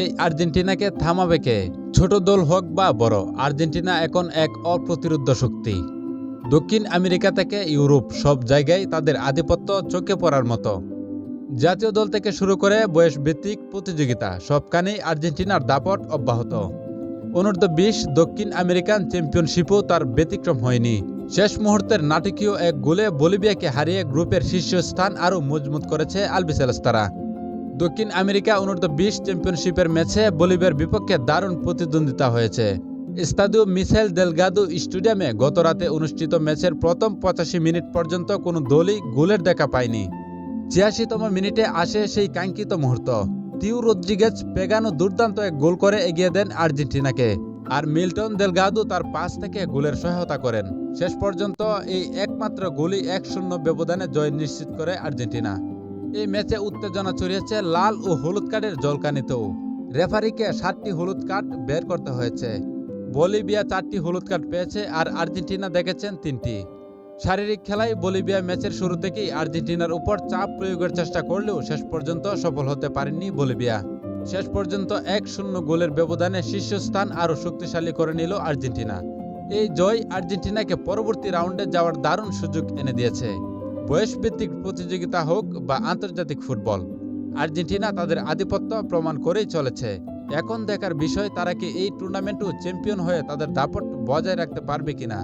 এই আর্জেন্টিনাকে থামাবে কে? ছোট দল হোক বা বড়, আর্জেন্টিনা এখন এক অপ্রতিরোধ্য শক্তি। দক্ষিণ আমেরিকা থেকে ইউরোপ, সব জায়গায় তাদের আধিপত্য চোখে পড়ার মতো। জাতীয় দল থেকে শুরু করে বয়স ভিত্তিক প্রতিযোগিতা, সবখানেই আর্জেন্টিনার দাপট অব্যাহত। অনূর্ধ্ব বিশ দক্ষিণ আমেরিকান চ্যাম্পিয়নশিপও তার ব্যতিক্রম হয়নি। শেষ মুহূর্তের নাটকীয় এক গোলে বলিভিয়াকে হারিয়ে গ্রুপের শীর্ষস্থান আরও মজবুত করেছে আলবিসেলেস্তারা দক্ষিণ আমেরিকা অনূর্ধ্ব বিশ চ্যাম্পিয়নশিপের ম্যাচে বলিভিয়ার বিপক্ষে দারুণ প্রতিদ্বন্দ্বিতা হয়েছে। স্তাদিও মিসেল দেলগাদু স্টেডিয়ামে গতরাতে অনুষ্ঠিত ম্যাচের প্রথম পঁচাশি মিনিট পর্যন্ত কোনো দলই গোলের দেখা পায়নি। ছিয়াশিতম মিনিটে আসে সেই কাঙ্ক্ষিত মুহূর্ত। তিউ রদ্রিগেজ পেগানো দুর্দান্ত এক গোল করে এগিয়ে দেন আর্জেন্টিনাকে, আর মিল্টন দেলগাদু তার পাস থেকে গোলের সহায়তা করেন। শেষ পর্যন্ত এই একমাত্র গোলই এক শূন্য ব্যবধানে জয় নিশ্চিত করে আর্জেন্টিনা। এই ম্যাচে উত্তেজনা ছড়িয়েছে লাল ও হলুদ কার্ডের জলকানিতেও। রেফারিকে সাতটি হলুদ কার্ড বের করতে হয়েছে। বলিভিয়া চারটি হলুদ কার্ড পেয়েছে আর আর্জেন্টিনা দেখেছেন তিনটি। শারীরিক খেলায় বলিভিয়া ম্যাচের শুরু থেকেই আর্জেন্টিনার উপর চাপ প্রয়োগের চেষ্টা করলেও শেষ পর্যন্ত সফল হতে পারেননি বলিভিয়া। শেষ পর্যন্ত এক শূন্য গোলের ব্যবধানে শীর্ষস্থান আরও শক্তিশালী করে নিল আর্জেন্টিনা। এই জয় আর্জেন্টিনাকে পরবর্তী রাউন্ডে যাওয়ার দারুণ সুযোগ এনে দিয়েছে। বয়সভিত্তিক প্রতিযোগিতা হোক বা আন্তর্জাতিক ফুটবল, আর্জেন্টিনা তাদের আধিপত্য প্রমাণ করেই চলেছে। এখন দেখার বিষয় তারা কি এই টুর্নামেন্টও চ্যাম্পিয়ন হয়ে তাদের দাপট বজায় রাখতে পারবে কিনা?